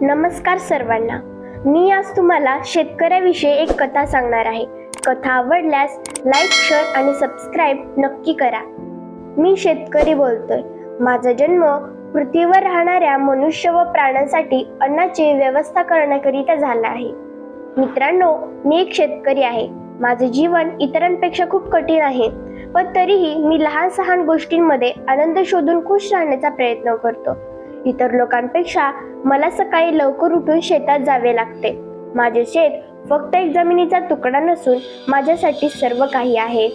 नमस्कार सर्वांना. मी आज तुम्हाला शेतकऱ्याविषयी एक कथा सांगणार आहे. कथा आवडल्यास लाईक शेअर आणि सबस्क्राईब नक्की करा. मी शेतकरी बोलतोय. माझा जन्म पृथ्वीवर राहणाऱ्या मनुष्य व प्राण्यांसाठी अन्नाची व्यवस्था करण्याकरिता झाला आहे. मित्रांनो मी एक शेतकरी आहे. माझे जीवन इतरांपेक्षा खूप कठीण आहे. पण तरीही मी लहान सहान गोष्टींमध्ये आनंद शोधून खुश राहण्याचा प्रयत्न करतो. इतर लोकांपेक्षा मला सकाळी लवकर उठून शेतात जावे लागते. माझे शेत फक्त एक जमिनीचा तुकडा नसून माझ्यासाठी सर्व काही आहे.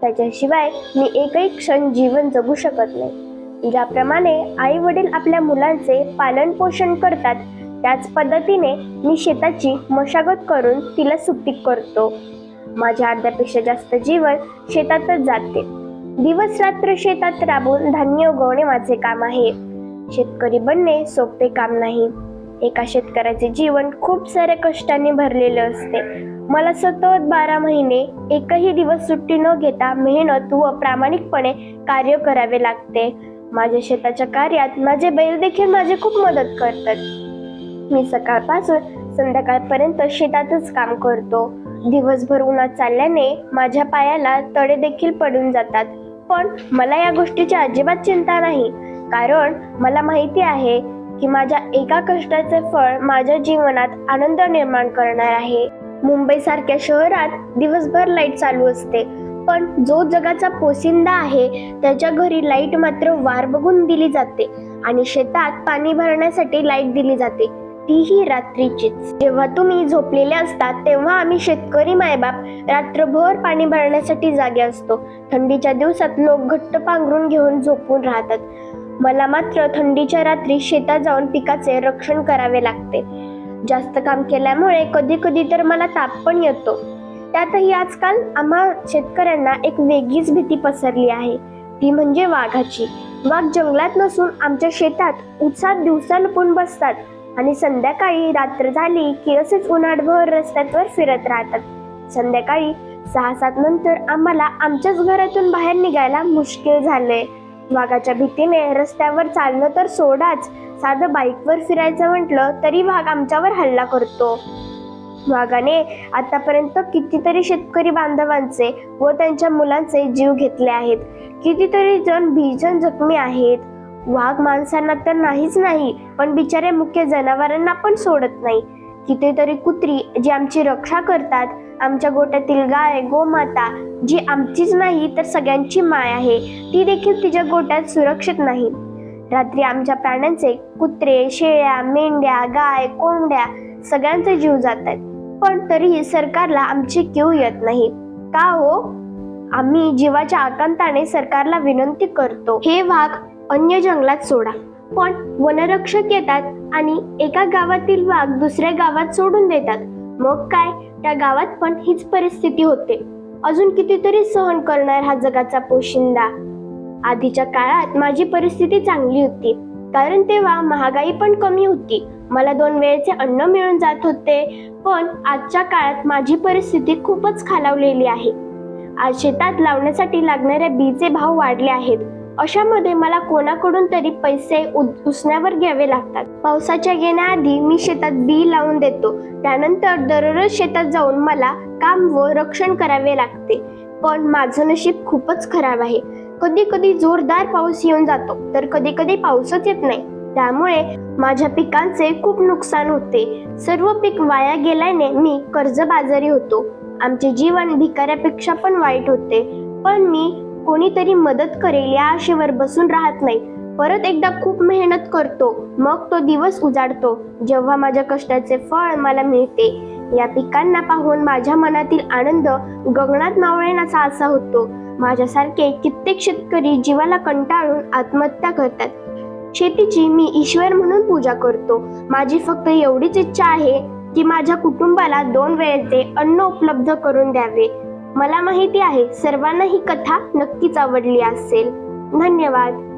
त्याच्याशिवाय मी एकही क्षण जीवन जगू शकत नाही. ज्याप्रमाणे आई वडील आपल्या मुलांचे पालन पोषण करतात त्याच पद्धतीने मी शेताची मशागत करून तिला सुपीक करतो. माझ्या अर्ध्यापेक्षा जास्त जीवन शेतातच जाते. दिवस रात्र शेतात राबून धान्य उगवणे माझे काम आहे. शेतकरी बनणे सोपे काम नाही. एका शेतकऱ्याचे जीवन खूप साऱ्या कष्टाने भरलेले असते. मला सतत बारा महिने एकही दिवस सुट्टी न घेता मेहनत व प्रामाणिकपणे कार्य करावे लागते. माझ्या शेताच्या कार्यात माझे बैल देखील माझी खूप मदत करतात. मी सकाळपासून संध्याकाळपर्यंत शेतातच काम करतो. दिवसभर उन्हात चालल्याने माझ्या पायाला तडे देखील पडून जातात. पण मला या गोष्टीची अजिबात चिंता नाही. कारण मला माहिती आहे की माझ्या एका कष्टाचे फळ माझ्या जीवनात आनंद निर्माण करणार आहे. मुंबई सारख्या शहरात दिवसभर लाइट चालू असते. पण जो जगाचा पोसिंदा आहे त्याच्या घरी लाइट मात्र वार बघून दिली जाते आणि शेतात पाणी भरण्यासाठी लाइट दिली जाते. तीही रात्रीचीच. जेव्हा तुम्ही झोपलेले असतात तेव्हा आम्ही शेतकरी मायबाप रात्रभर पाणी भरण्यासाठी जागे असतो. थंडीच्या दिवसात लोक घट्ट पांघरून घेऊन झोपून राहतात. मला मात्र थंडीच्या रात्री शेतात जाऊन पिकाचे रक्षण करावे लागते. जास्त काम केल्यामुळे कधी कधी तर मला ताप पण येतो. त्यातही आजकाल आम्हा शेतकऱ्यांना एक वेगळीच भीती पसरली आहे. ती म्हणजे वाघाची. वाघ जंगलात नसून आमच्या शेतात उत्साहात दिवसा लपून बसतात आणि संध्याकाळी रात्र झाली की असेच उन्हाळभर रस्त्यावर फिरत राहतात. संध्याकाळी सहा सात नंतर आम्हाला आमच्याच घरातून बाहेर निघायला मुश्किल झालंय. वाघाच्या भीतीने रस्त्यावर चालणं तर सोडाच. साधं बाईकवर फिरायचं म्हटलं तरी वाघ आमच्यावर हल्ला करतो. वाघाने आतापर्यंत कितीतरी शेतकरी बांधवांचे व त्यांच्या मुलांचे जीव घेतले आहेत. कितीतरी जण भीषण जखमी आहेत. वाघ माणसांना तर नाहीच नाही पण बिचारे मुख्य जनावरांना पण सोडत नाही. कितीतरी कुत्री जी आमची रक्षा करतात आमच्या गोट्यातील गाय गोमाता जी आमचीच नाही तर सगळ्यांची माय आहे. ती देखील तिच्या गोट्यात सुरक्षित नाही. रात्री आमच्या प्राण्यांचे कुत्रे शेळ्या मेंढ्या गाय कोंबड्या सगळ्यांचे जीव जात आहेत पण तरीही सरकारला आमची क्यू येत नाही. का हो? आम्ही जीवाच्या आकांताने सरकारला विनंती करतो. हे वाघ अन्य जंगलात सोडा. पण वनरक्षक येतात आणि एका गावातील वाघ दुसऱ्या गावात सोडून देतात. मग काय? त्या गावात पण हीच परिस्थिती होते. अजून कितीतरी सहन करणार हा जगाचा पोशिंदा. आधीच्या काळात माझी परिस्थिती चांगली होती कारण तेव्हा महागाई पण कमी होती. मला दोन वेळेचे अन्न मिळून जात होते पण आजच्या काळात माझी परिस्थिती खूपच खालावलेली आहे. आज शेतात लावण्यासाठी लागणाऱ्या बीचे भाव वाढले आहेत. अशामध्ये मला कोणाकडून तरी पैसे उसण्यावर घ्यावे लागतात. पावसाच्या येण्याआधी मी शेतात बी लावून देतो. त्यानंतर दररोज शेतात जाऊन मला काम व रक्षण करावे लागते. पण माझं नशीब खूपच खराब आहे. कधी कधी जोरदार पाऊस येऊन जातो तर कधी कधी पाऊसच येत नाही. त्यामुळे माझ्या पिकांचे खूप नुकसान होते. सर्व पीक वाया गेल्याने मी कर्जबाजारी होतो. आमचे जीवन भिकाऱ्यापेक्षा पण वाईट होते. पण मी कोणीतरी मदत करेल या आशेवर बसून राहत नाही. परत एकदा खूप मेहनत करतो. मग तो दिवस उजाडतो. जेव्हा माझ्या कष्टाचे फळ मला मिळते. या पिकांना पाहून माझ्या मनातील आनंद गगनात मावळेनाचा असा होतो. माझ्यासारखे कित्येक शेतकरी जीवाला कंटाळून आत्महत्या करतात. शेतीची मी ईश्वर म्हणून पूजा करतो. माझी फक्त एवढीच इच्छा आहे की माझ्या कुटुंबाला दोन वेळेचे अन्न उपलब्ध करून द्यावे. मला माहिती आहे सर्वांना ही कथा नक्कीच आवडली असेल. धन्यवाद.